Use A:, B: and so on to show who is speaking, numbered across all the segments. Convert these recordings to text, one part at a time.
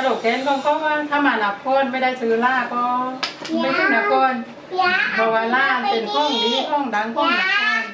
A: สรุปเกณฑ์ก็ก็ว่าถ้ามาหนับคนไม่ได้ซื้อล่าก็ไม่ขึ้นหนับคนเพราะว่าล่าเป็นข้องดีข้องดังข้องหนักคน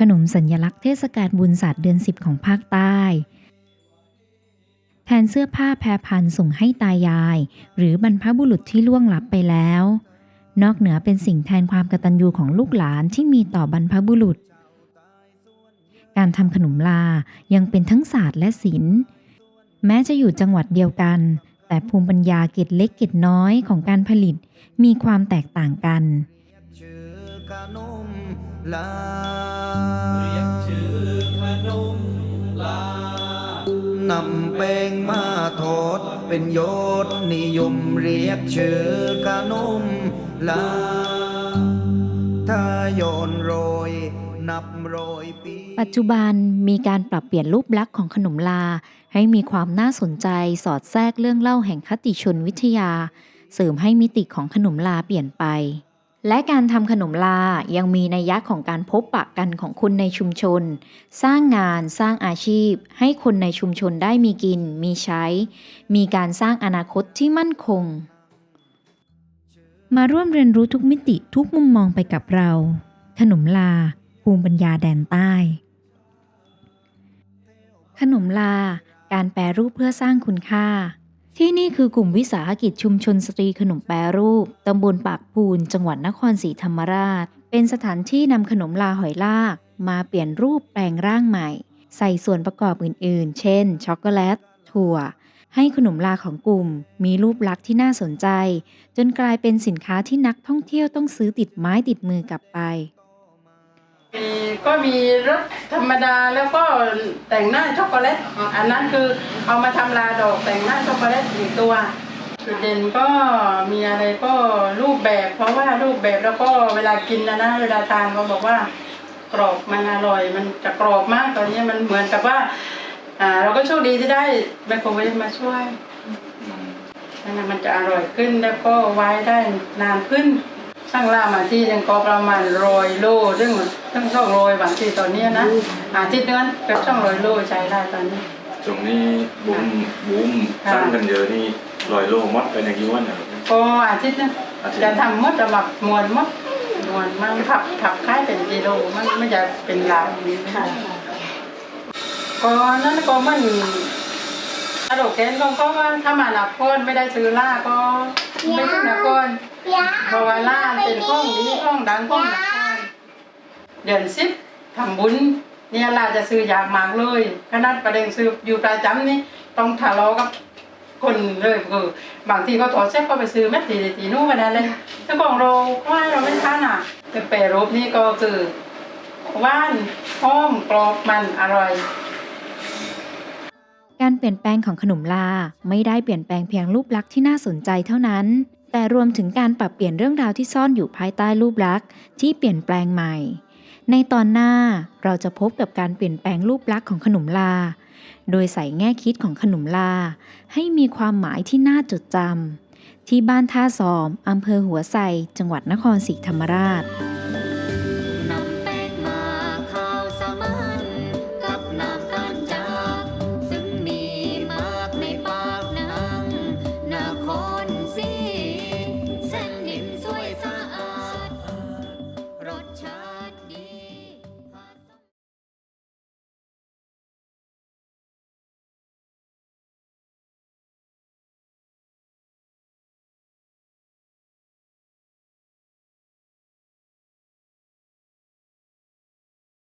B: ขนมสัญลักษณ์เทศกาลบุญศาสตร์เดือนสิบของภาคใต้ แทนเสื้อผ้าแพรพันส่งให้ตายาย หรือบรรพบุรุษที่ล่วงลับไปแล้ว นอกเหนือเป็นสิ่งแทนความกตัญญูของลูกหลานที่มีต่อบรรพบุรุษ การทำขนมลายังเป็นทั้งศาสตร์และศิลป์ แม้จะอยู่จังหวัดเดียวกัน แต่ภูมิปัญญาเกตเล็กเกตน้อยของการผลิตมีความแตกต่างกัน
C: นมลา
D: เรียกชื่อขนมลา
C: นำแป้งมาทอดเป็นยอดนิยมเรียกชื่อขนมลาถ้าโยนโรยนับโรยปี
B: ปัจจุบันมีการปรับเปลี่ยนรูปลักษณ์ของขนมลา ให้มีความน่าสนใจสอดแทรกเรื่องเล่าแห่งคติชนวิทยา เสริมให้มิติของขนมลาเปลี่ยนไป และการทำขนมลายังมีนัยยะของการพบปะกันของคนในชุมชน สร้างงานสร้างอาชีพ ให้คนในชุมชนได้มีกิน มีใช้ มีการสร้างอนาคตที่มั่นคง มาร่วมเรียนรู้ทุกมิติทุกมุมมองไปกับเรา ขนมลา ภูมิปัญญาแดนใต้ ขนมลา การแปรรูปเพื่อสร้างคุณค่า ที่นี่คือกลุ่มวิสาหกิจชุมชนสตรีขนมแปรรูป ตำบลปากปูน จังหวัดนครศรีธรรมราช เป็นสถานที่นำขนมลาหอยลาก มาเปลี่ยนรูปแปลงร่างใหม่ ใส่ส่วนประกอบอื่น ๆ เช่น ช็อกโกแลต ถั่ว ให้ขนมลาของกลุ่ม มีรูปลักษณ์ที่น่าสนใจ จนกลายเป็นสินค้าที่นักท่องเที่ยวต้องซื้อติดไม้ติดมือกลับไป
A: ก็มีรสธรรมดาแล้วก็แต่งหน้าช็อกโกแลตอันนั้นคือเอามาทำลาดอกแต่งหน้าช็อกโกแลตอีกตัวจุดเด่นก็มีอะไรก็รูปแบบ เพราะว่ารูปแบบแล้วก็เวลากินนะนะเวลาทานเขาบอกว่ากรอบมันอร่อย มันจะกรอบมากตอนนี้มันเหมือนกับว่าอ่า เราก็โชคดีที่ได้ไมโครเวฟมาช่วยนั่นนะมันจะอร่อยขึ้นแล้วก็ไว้ได้นานขึ้น ช่างล่ามาที่ยังก็ประมาณโรยโลซึ่งซึ่งช่องโรยบางที่ตอนเนี้ยนะอาทิตย์เดือนกับช่องโรยโลใช้ได้ตอนนี้
D: ช่วงนี้บุ้มบุ้ม
A: ค่ะ
D: สั่งกันเยอะนี่ลอยโลมดเป็นอย่างนี้วันไหน
A: ก็อาทิตย์นึง
D: อาทิตย์
A: จะทำมดจะหมักมวนมดมวนมันผับผับคล้ายเป็นกิโลมันไม่จะเป็นลาวนี้ค่ะก็นั่นก็มันกระโดดเกณฑ์ก็ก็ว่าถ้ามาหนับคนไม่ได้ซื้อล่าก็ ไม่ขึ้นหนับคนเพราะว่าล่าเป็นข้องดีข้องดังข้องหนักคนเดือนสิบทำบุญเนี่ยล่าจะซื้ออยากมากเลยขนาดประเด็นซื้ออยู่ประจำนี่ต้องทะเลาะกับคนเลยคือบางทีก็ถอดเซ็ตก็ไปซื้อแม่ตีตีนู่นมาได้เลยแต่ของเราว่าเราไม่ทานอะ แต่แปรรูปนี่ก็คือว่านหอมกรอบมันอร่อย
B: เปลี่ยนแปลงของขนมลา ไม่ได้เปลี่ยนแปลงเพียงรูปลักษณ์ที่น่าสนใจเท่านั้น แต่รวมถึงการปรับเปลี่ยนเรื่องราวที่ซ่อนอยู่ภายใต้รูปลักษณ์ที่เปลี่ยนแปลงใหม่ ในตอนหน้าเราจะพบกับการเปลี่ยนแปลงรูปลักษณ์ของขนมลา โดยใส่แง่คิดของขนมลา ให้มีความหมายที่น่าจดจำที่บ้านท่าซอมอำเภอหัวไซจังหวัดนครศรีธรรมราช